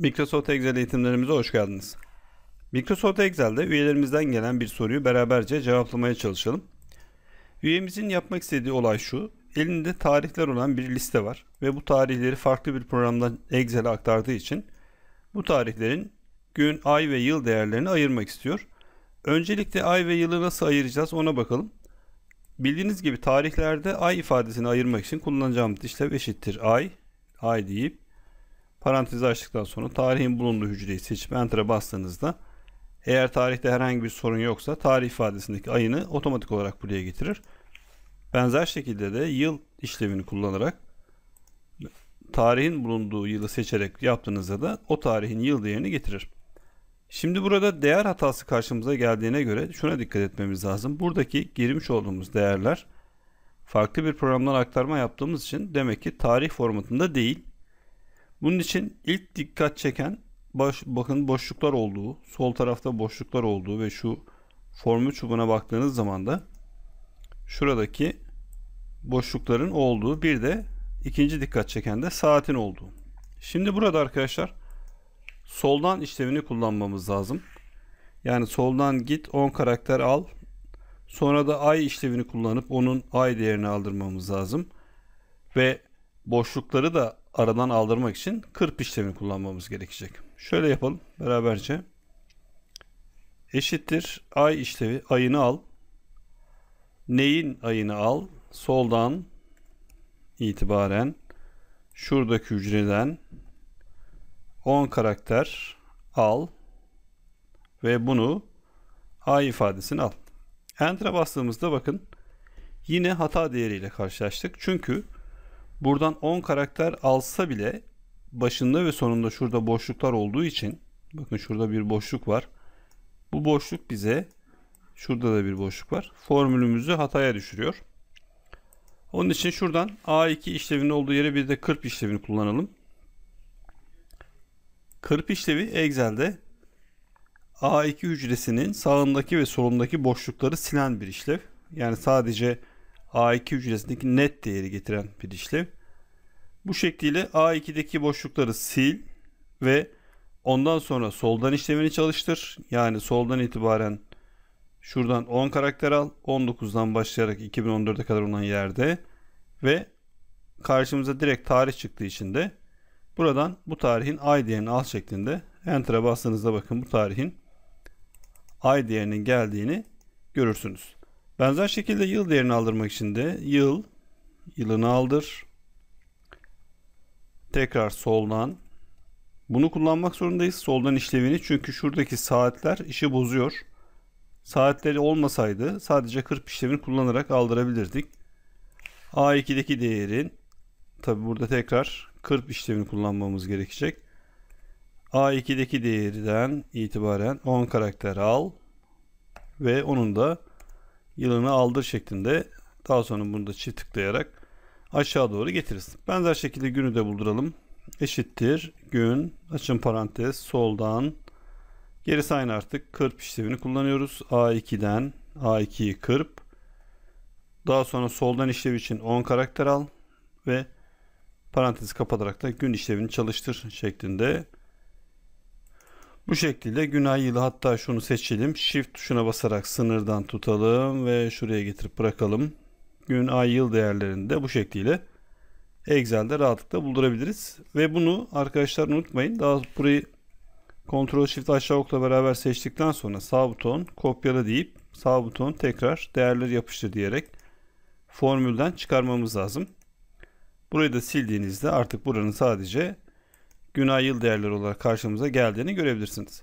Microsoft Excel eğitimlerimize hoş geldiniz. Microsoft Excel'de üyelerimizden gelen bir soruyu beraberce cevaplamaya çalışalım. Üyemizin yapmak istediği olay şu. Elinde tarihler olan bir liste var ve bu tarihleri farklı bir programdan Excel'e aktardığı için bu tarihlerin gün, ay ve yıl değerlerini ayırmak istiyor. Öncelikle ay ve yılı nasıl ayıracağız ona bakalım. Bildiğiniz gibi tarihlerde ay ifadesini ayırmak için kullanacağımız işlem eşittir ay, ay deyip parantezi açtıktan sonra tarihin bulunduğu hücreyi seçip Enter'a bastığınızda eğer tarihte herhangi bir sorun yoksa tarih ifadesindeki ayını otomatik olarak buraya getirir. Benzer şekilde de yıl işlemini kullanarak tarihin bulunduğu yılı seçerek yaptığınızda da o tarihin yıl değerini getirir. Şimdi burada değer hatası karşımıza geldiğine göre şuna dikkat etmemiz lazım. Buradaki girmiş olduğumuz değerler farklı bir programdan aktarma yaptığımız için demek ki tarih formatında değil. Bunun için ilk dikkat çeken baş, bakın boşluklar olduğu, sol tarafta boşluklar olduğu ve şu formül çubuğuna baktığınız zaman da şuradaki boşlukların olduğu bir de ikinci dikkat çeken de saatin olduğu. Şimdi burada arkadaşlar soldan işlemini kullanmamız lazım. Yani soldan git 10 karakter al. Sonra da ay işlevini kullanıp onun ay değerini aldırmamız lazım. Ve boşlukları da aradan aldırmak için kırp işlemini kullanmamız gerekecek. Şöyle yapalım beraberce. Eşittir ay işlevi ayını al. Neyin ayını al? Soldan itibaren şuradaki hücreden 10 karakter al ve bunu a ifadesini al. Enter'a bastığımızda bakın yine hata değeriyle karşılaştık. Çünkü buradan 10 karakter alsa bile başında ve sonunda şurada boşluklar olduğu için bakın şurada bir boşluk var. Bu boşluk bize şurada da bir boşluk var. Formülümüzü hataya düşürüyor. Onun için şuradan A2 işlevinin olduğu yere bir de kırp işlevini kullanalım. Kırp işlevi Excel'de A2 hücresinin sağındaki ve solundaki boşlukları silen bir işlev. Yani sadece A2 hücresindeki net değeri getiren bir işlev. Bu şekliyle A2'deki boşlukları sil ve ondan sonra soldan işlemini çalıştır. Yani soldan itibaren şuradan 10 karakter al. 19'dan başlayarak 2014'e kadar olan yerde ve karşımıza direkt tarih çıktığı için de buradan bu tarihin ay değerini al şeklinde Enter'a bastığınızda bakın bu tarihin ay değerinin geldiğini görürsünüz. Benzer şekilde yıl değerini aldırmak için de yıl yılını aldır tekrar soldan bunu kullanmak zorundayız. Soldan işlevini çünkü şuradaki saatler işi bozuyor. Saatleri olmasaydı sadece kırp işlemini kullanarak aldırabilirdik. A2'deki değerin tabi burada tekrar kırp işlemini kullanmamız gerekecek. A2'deki değerden itibaren 10 karakter al ve onun da yılını aldır şeklinde daha sonra bunu da çift tıklayarak aşağı doğru getiririz. Benzer şekilde günü de bulduralım. Eşittir gün açın parantez soldan gerisi aynı artık kırp işlemini kullanıyoruz. A2'den A2'yi kırp daha sonra soldan işlev için 10 karakter al ve parantezi kapatarak da gün işlevini çalıştır şeklinde bu şekilde gün ay yılı hatta şunu seçelim. Shift tuşuna basarak sınırdan tutalım ve şuraya getirip bırakalım gün, ay, yıl değerlerini de bu şekliyle Excel'de rahatlıkla buldurabiliriz. Ve bunu arkadaşlar unutmayın. Daha burayı Ctrl Shift aşağı okla beraber seçtikten sonra sağ buton kopyala deyip sağ buton tekrar değerleri yapıştır diyerek formülden çıkarmamız lazım. Burayı da sildiğinizde artık buranın sadece gün ay yıl değerleri olarak karşımıza geldiğini görebilirsiniz.